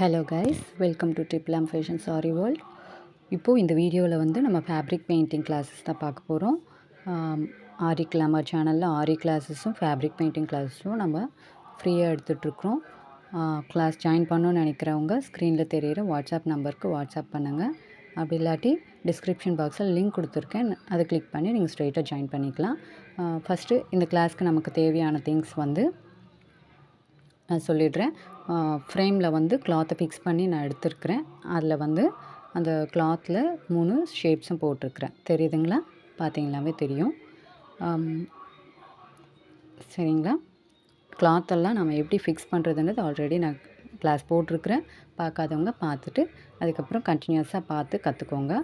Hello guys welcome to ட்ரிப்லாம் fashion sari world இப்போது இந்த வீடியோவில் வந்து நம்ம ஃபேப்ரிக் பெயிண்டிங் கிளாஸஸ் தான் பார்க்க போகிறோம் ஆரி கிளாமர் சேனலில் ஆரி கிளாஸஸும் ஃபேப்ரிக் பெயிண்டிங் கிளாஸஸும் நம்ம ஃப்ரீயாக எடுத்துகிட்ருக்குறோம் கிளாஸ் ஜாயின் பண்ணணும்னு நினைக்கிறவங்க ஸ்க்ரீனில் தெரியிற வாட்ஸ்அப் நம்பருக்கு வாட்ஸ்அப் பண்ணுங்கள் அப்படி இல்லாட்டி டிஸ்கிரிப்ஷன் பாக்ஸில் லிங்க் கொடுத்துருக்கேன். அதை கிளிக் பண்ணி நீங்கள் ஸ்ட்ரெயிட்டாக ஜாயின் பண்ணிக்கலாம். ஃபஸ்ட்டு இந்த கிளாஸ்க்கு நமக்கு தேவையான திங்ஸ் வந்து நான் சொல்லிடுறேன். ஃப்ரேமில் வந்து கிளாத்தை ஃபிக்ஸ் பண்ணி நான் எடுத்துருக்கிறேன். அதில் வந்து அந்த கிளாத்தில் மூணு ஷேப்ஸும் போட்டிருக்கிறேன். தெரியுதுங்களா? பார்த்தீங்களாவே தெரியும். சரிங்களா? கிளாத்தெல்லாம் நம்ம எப்படி ஃபிக்ஸ் பண்ணுறதுன்றது ஆல்ரெடி நான் கிளாஸ் போட்டிருக்கிறேன். பார்க்காதவங்க பார்த்துட்டு அதுக்கப்புறம் கண்டினியூஸாக பார்த்து கற்றுக்கோங்க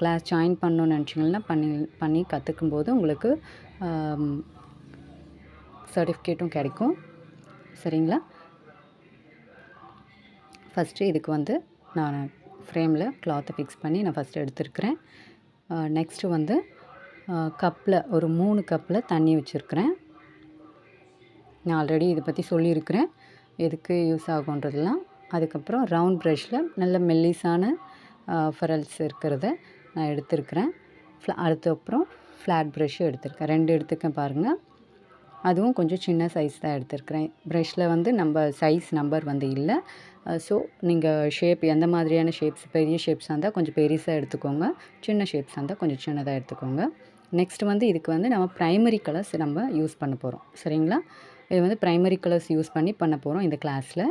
கிளாஸ் ஜாயின் பண்ணணும்னு நினச்சிங்கன்னா பண்ணி பண்ணி கற்றுக்கும்போது உங்களுக்கு சர்டிஃபிகேட்டும் கிடைக்கும். சரிங்களா? ஃபஸ்ட்டு இதுக்கு வந்து நான் ஃப்ரேமில் கிளாத்தை ஃபிக்ஸ் பண்ணி நான் ஃபஸ்ட்டு எடுத்துருக்கிறேன். நெக்ஸ்ட்டு வந்து கப்பில் ஒரு மூணு கப்பில் தண்ணி வச்சுருக்கிறேன். நான் ஆல்ரெடி இதை பற்றி சொல்லியிருக்கிறேன். எதுக்கு யூஸ் ஆகுன்றதெல்லாம். அதுக்கப்புறம் ரவுண்ட் ப்ரஷில் நல்ல மெல்லிஸான ஃபரல்ஸ் இருக்கிறத நான் எடுத்திருக்கிறேன். ஃப்ளா அதுக்கப்புறம் ஃப்ளாட் ப்ரஷ்ஷும் எடுத்திருக்கேன். ரெண்டு எடுத்துக்கேன் பாருங்கள் அதுவும் கொஞ்சம் சின்ன சைஸ் தான் எடுத்திருக்கிறேன். ப்ரெஷ்ஷில் வந்து நம்ம சைஸ் நம்பர் வந்து இல்லை. ஸோ நீங்கள் ஷேப் எந்த மாதிரியான ஷேப்ஸ் பெரிய ஷேப்ஸாக இருந்தால் கொஞ்சம் பெருசாக எடுத்துக்கோங்க. சின்ன ஷேப்ஸாக இருந்தால் கொஞ்சம் சின்னதாக எடுத்துக்கோங்க. நெக்ஸ்ட் வந்து இதுக்கு வந்து நம்ம ப்ரைமரி கலர்ஸ் நம்ம யூஸ் பண்ண போகிறோம் சரிங்களா? இது வந்து ப்ரைமரி கலர்ஸ் யூஸ் பண்ணி பண்ண போகிறோம் இந்த கிளாஸில்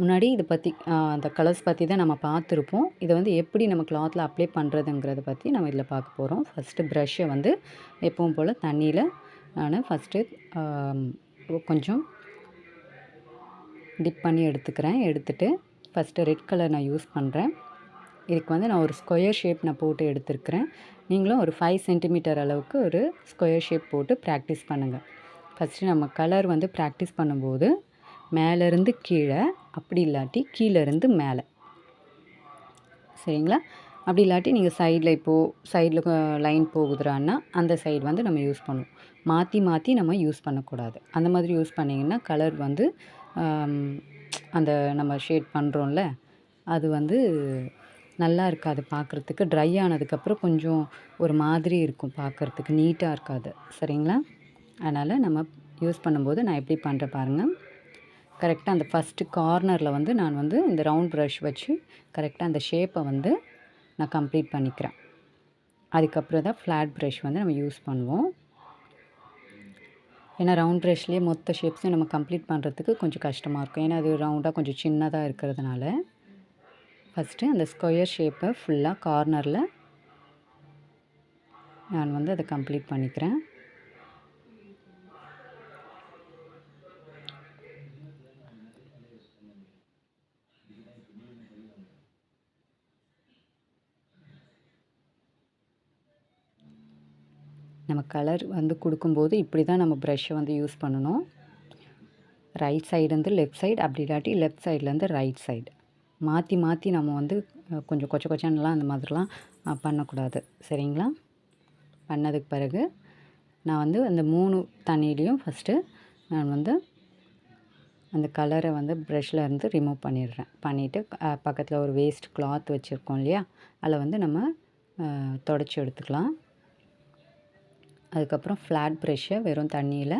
முன்னாடி இதை பற்றி அந்த கலர்ஸ் பற்றி தான் நம்ம பார்த்துருப்போம். இதை வந்து எப்படி நம்ம கிளாத்தில் அப்ளை பண்ணுறதுங்கிறத பற்றி நம்ம இதில் பார்க்க போகிறோம் ஃபஸ்ட்டு ப்ரஷ்ஷை வந்து எப்பவும் போல் தண்ணியில் நான் ஃபஸ்ட்டு கொஞ்சம் டிப் பண்ணி எடுத்துக்கிறேன். எடுத்துகிட்டு ஃபஸ்ட்டு ரெட் கலர் நான் யூஸ் பண்ணுறேன் இதுக்கு வந்து நான் ஒரு ஸ்கொயர் ஷேப் நான் போட்டு எடுத்துருக்கிறேன். நீங்களும் ஒரு ஃபைவ் சென்டிமீட்டர் அளவுக்கு ஒரு ஸ்கொயர் ஷேப் போட்டு ப்ராக்டிஸ் பண்ணுங்கள் ஃபஸ்ட்டு நம்ம கலர் வந்து ப்ராக்டிஸ் பண்ணும்போது மேலேருந்து கீழே அப்படி இல்லாட்டி கீழேருந்து மேலே. சரிங்களா? அப்படி இல்லாட்டி நீங்கள் சைடில் இப்போது சைடில் லைன் போகுதுறான்னா அந்த சைடு வந்து நம்ம யூஸ் பண்ணுவோம். மாற்றி மாற்றி நம்ம யூஸ் பண்ணக்கூடாது. அந்த மாதிரி யூஸ் பண்ணிங்கன்னா கலர் வந்து அந்த நம்ம ஷேட் பண்ணுறோம்ல அது வந்து நல்லா இருக்காது பார்க்குறதுக்கு ட்ரை ஆனதுக்கப்புறம் கொஞ்சம் ஒரு மாதிரி இருக்கும் பார்க்குறதுக்கு நீட்டாக இருக்காது. சரிங்களா? அதனால் நம்ம யூஸ் பண்ணும்போது நான் எப்படி பண்ணுறேன் பாருங்கள் கரெக்டாக அந்த ஃபஸ்ட்டு கார்னரில் வந்து நான் வந்து இந்த ரவுண்ட் ப்ரஷ் வச்சு கரெக்டாக அந்த ஷேப்பை வந்து நான் கம்ப்ளீட் பண்ணிக்கிறேன். அதுக்கப்புறம் தான் ஃப்ளாட் ப்ரஷ் வந்து நம்ம யூஸ் பண்ணுவோம். ஏன்னா ரவுண்ட் ப்ரஷ்லேயே மொத்த ஷேப்ஸையும் நம்ம கம்ப்ளீட் பண்ணுறதுக்கு கொஞ்சம் கஷ்டமாக இருக்கும். ஏன்னா அது ரவுண்டாக கொஞ்சம் சின்னதாக இருக்கிறதுனால. ஃபஸ்ட்டு அந்த ஸ்கொயர் ஷேப்பை ஃபுல்லாக கார்னரில் நான் வந்து அதை கம்ப்ளீட் பண்ணிக்கிறேன். நம்ம கலர் வந்து கொடுக்கும்போது இப்படி தான் நம்ம ப்ரஷ்ஷை வந்து யூஸ் பண்ணணும். ரைட் சைடுலேருந்து லெஃப்ட் சைடு அப்படி இல்லாட்டி லெஃப்ட் சைட்லேருந்து ரைட் சைடு மாற்றி மாற்றி நம்ம வந்து கொஞ்சம் கொச்ச கொச்சன்லாம் அந்த மாதிரிலாம் பண்ணக்கூடாது. சரிங்களா? பண்ணதுக்கு பிறகு நான் வந்து அந்த மூணு தண்ணியிலையும் ஃபஸ்ட்டு நான் வந்து அந்த கலரை வந்து ப்ரஷ்ஷில் இருந்து ரிமூவ் பண்ணிடுறேன். பண்ணிவிட்டு பக்கத்தில் ஒரு வேஸ்ட் கிளாத் வச்சுருக்கோம் இல்லையா? அதில் வந்து நம்ம தொடச்சி எடுத்துக்கலாம். அதுக்கப்புறம் ஃப்ளாட் ப்ரெஷ்ஷை வெறும் தண்ணியில்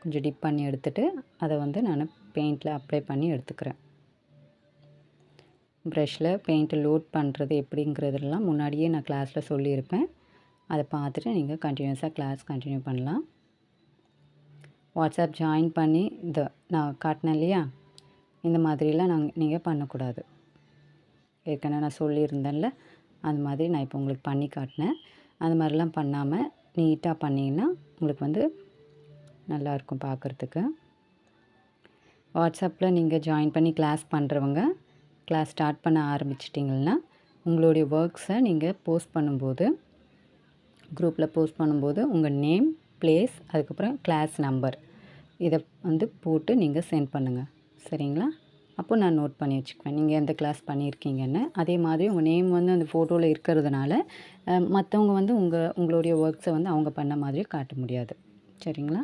கொஞ்சம் டிப் பண்ணி எடுத்துகிட்டு அதை வந்து நான் பெயிண்டில் அப்ளை பண்ணி எடுத்துக்கிறேன். ப்ரெஷ்ஷில் பெயிண்ட்டு லோட் பண்ணுறது எப்படிங்கிறதுலாம் முன்னாடியே நான் கிளாஸில் சொல்லியிருப்பேன். அதை பார்த்துட்டு நீங்கள் கண்டினியூஸாக கிளாஸ் கண்டினியூ பண்ணலாம். வாட்ஸ்அப் ஜாயின் பண்ணி இந்த நான் காட்டினேன் இல்லையா? இந்த மாதிரிலாம் நாங்கள் நீங்கள் பண்ணக்கூடாது. ஏற்கனவே நான் சொல்லியிருந்தேன்ல அந்த மாதிரி நான் இப்போ உங்களுக்கு பண்ணி காட்டினேன். அந்த மாதிரிலாம் பண்ணாமல் நீட்டாக பண்ணிங்கன்னா உங்களுக்கு வந்து நல்லாயிருக்கும் பார்க்குறதுக்கு. வாட்ஸ்அப்பில் நீங்கள் ஜாயின் பண்ணி கிளாஸ் பண்ணுறவங்க கிளாஸ் ஸ்டார்ட் பண்ண ஆரம்பிச்சிட்டிங்கன்னா உங்களுடைய ஒர்க்ஸை நீங்கள் போஸ்ட் பண்ணும்போது குரூப்பில் போஸ்ட் பண்ணும்போது உங்கள் நேம் ப்ளேஸ் அதுக்கப்புறம் கிளாஸ் நம்பர் இதை வந்து போட்டு நீங்கள் சென்ட் பண்ணுங்கள் சரிங்களா? அப்போ நான் நோட் பண்ணி வச்சுக்குவேன். நீங்கள் எந்த கிளாஸ் பண்ணியிருக்கீங்கன்னு. அதே மாதிரி உங்கள் நேம் வந்து அந்த ஃபோட்டோவில் இருக்கிறதுனால மற்றவங்க வந்து உங்கள் உங்களுடைய ஒர்க்ஸை வந்து அவங்க பண்ண மாதிரி காட்ட முடியாது. சரிங்களா?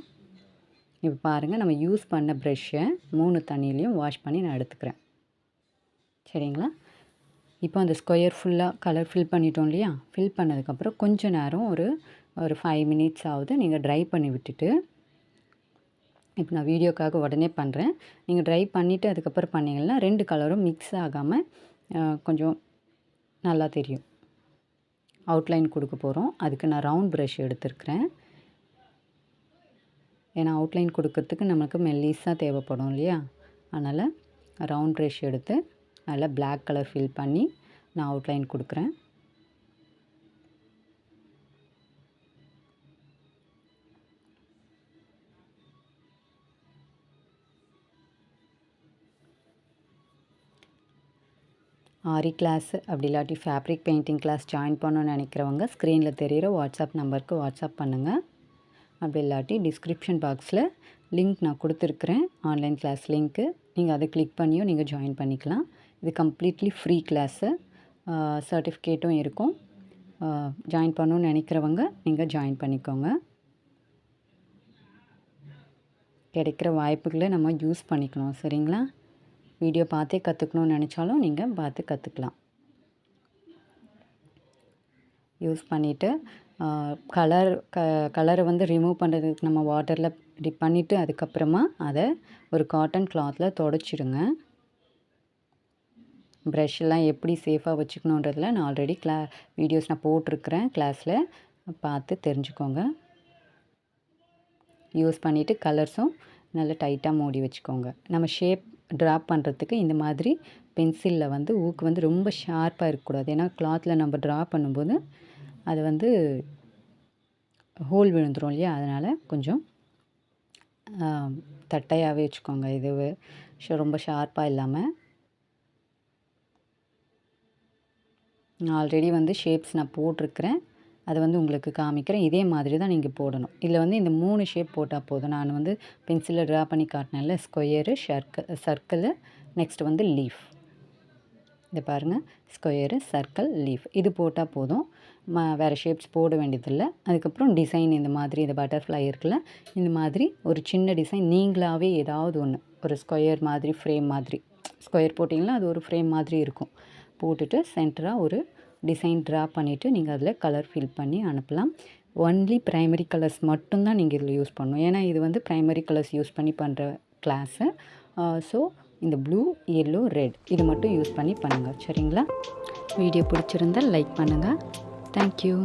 இப்போ பாருங்கள் நம்ம யூஸ் பண்ண ப்ரெஷ்ஷை மூணு தண்ணியிலையும் வாஷ் பண்ணி நான் எடுத்துக்கிறேன். சரிங்களா? இப்போ அந்த ஸ்கொயர் ஃபுல்லாக கலர் ஃபில் பண்ணிட்டோம் இல்லையா? ஃபில் பண்ணதுக்கப்புறம் கொஞ்சம் நேரம் ஒரு ஒரு ஃபைவ் மினிட்ஸ் ஆகுது நீங்கள் ட்ரை பண்ணி விட்டுட்டு இப்போ நான் வீடியோக்காக உடனே பண்ணுறேன். நீங்கள் ட்ரை பண்ணிவிட்டு அதுக்கப்புறம் பண்ணிங்கன்னா ரெண்டு கலரும் மிக்ஸ் ஆகாமல் கொஞ்சம் நல்லா தெரியும். அவுட்லைன் கொடுக்க போகிறோம் அதுக்கு நான் ரவுண்ட் ப்ரஷ் எடுத்துருக்கிறேன். ஏன்னா அவுட்லைன் கொடுக்கறதுக்கு நமக்கு மெல்லீஸாக தேவைப்படும் இல்லையா? அதனால் ரவுண்ட் ப்ரஷ் எடுத்து நல்லா பிளாக் கலர் ஃபில் பண்ணி நான் அவுட்லைன் கொடுக்குறேன். ஆரி கிளாஸ் அப்படி இல்லாட்டி ஃபேப்ரிக் பெயிண்டிங் கிளாஸ் ஜாயின் பண்ணணும்னு நினைக்கிறவங்க ஸ்க்ரீனில் தெரிகிற வாட்ஸ்அப் நம்பருக்கு வாட்ஸ்அப் பண்ணுங்கள் அப்படி இல்லாட்டி டிஸ்கிரிப்ஷன் பாக்ஸில் லிங்க் நான் கொடுத்துருக்குறேன் ஆன்லைன் கிளாஸ் லிங்க்கு நீங்கள் அதை கிளிக் பண்ணியும் நீங்கள் ஜாயின் பண்ணிக்கலாம். இது கம்ப்ளீட்லி ஃப்ரீ கிளாஸு சர்டிஃபிகேட்டும் இருக்கும். ஜாயின் பண்ணணும்னு நினைக்கிறவங்க நீங்கள் ஜாயின் பண்ணிக்கோங்க. கிடைக்கிற வாய்ப்புகளை நம்ம யூஸ் பண்ணிக்கணும் சரிங்களா? வீடியோ பார்த்தே கற்றுக்கணும்னு நினச்சாலும் நீங்கள் பார்த்து கற்றுக்கலாம். யூஸ் பண்ணிவிட்டு கலர் க கலரை வந்து ரிமூவ் பண்ணுறதுக்கு நம்ம வாட்டரில் டிப் பண்ணிவிட்டு அதுக்கப்புறமா அதை ஒரு காட்டன் கிளாத்தில் தொடச்சிடுங்க. ப்ரஷ்லாம் எப்படி சேஃபாக வச்சுக்கணுன்றதில் நான் ஆல்ரெடி கிளா வீடியோஸ் நான் போட்டிருக்கிறேன் கிளாஸில் பார்த்து தெரிஞ்சுக்கோங்க. யூஸ் பண்ணிவிட்டு கலர்ஸும் நல்லா டைட்டாக மூடி வச்சுக்கோங்க. நம்ம ஷேப் ட்ராப் பண்ணுறதுக்கு இந்த மாதிரி பென்சிலில் வந்து ஊக்கு வந்து ரொம்ப ஷார்ப்பாக இருக்கக்கூடாது. ஏன்னா கிளாத்தில் நம்ம ட்ரா பண்ணும்போது அது வந்து ஹோல் விழுந்துடும் இல்லையா? அதனால் கொஞ்சம் தட்டையாகவே வச்சுக்கோங்க. இது ரொம்ப ஷார்ப்பாக இல்லாமல் நான் ஆல்ரெடி வந்து ஷேப்ஸ் நான் போட்டிருக்கிறேன். அதை வந்து உங்களுக்கு காமிக்கிறேன். இதே மாதிரி தான் நீங்கள் போடணும். இதில் வந்து இந்த மூணு ஷேப் போட்டால் போதும். நான் வந்து பென்சிலில் ட்ரா பண்ணி காட்டினேன்ல ஸ்கொயரு ஷர்க்கு சர்க்கிளு நெக்ஸ்ட் வந்து லீஃப் இதை பாருங்கள் ஸ்கொயரு சர்க்கிள் லீஃப் இது போட்டால் போதும். ம வேறு ஷேப்ஸ் போட வேண்டியதில்லை. அதுக்கப்புறம் டிசைன் இந்த மாதிரி இந்த பட்டர்ஃப்ளை இருக்குல்ல இந்த மாதிரி ஒரு சின்ன டிசைன் நீங்களாகவே ஏதாவது ஒன்று ஒரு ஸ்கொயர் மாதிரி ஃப்ரேம் மாதிரி. ஸ்கொயர் போட்டிங்கன்னா அது ஒரு ஃப்ரேம் மாதிரி இருக்கும். போட்டுட்டு சென்டராக ஒரு டிசைன் ட்ரா பண்ணிவிட்டு நீங்கள் அதில் கலர் ஃபில் பண்ணி அனுப்பலாம். ஒன்லி ப்ரைமரி கலர்ஸ் மட்டும்தான் நீங்கள் இதில் யூஸ் பண்ணணும். ஏன்னா இது வந்து ப்ரைமரி கலர்ஸ் யூஸ் பண்ணி பண்ணுற கிளாஸு ஸோ இந்த ப்ளூ எல்லோ ரெட் இது மட்டும் யூஸ் பண்ணி பண்ணுங்கள் சரிங்களா? வீடியோ பிடிச்சிருந்தால் லைக் பண்ணுங்கள் தேங்க்யூ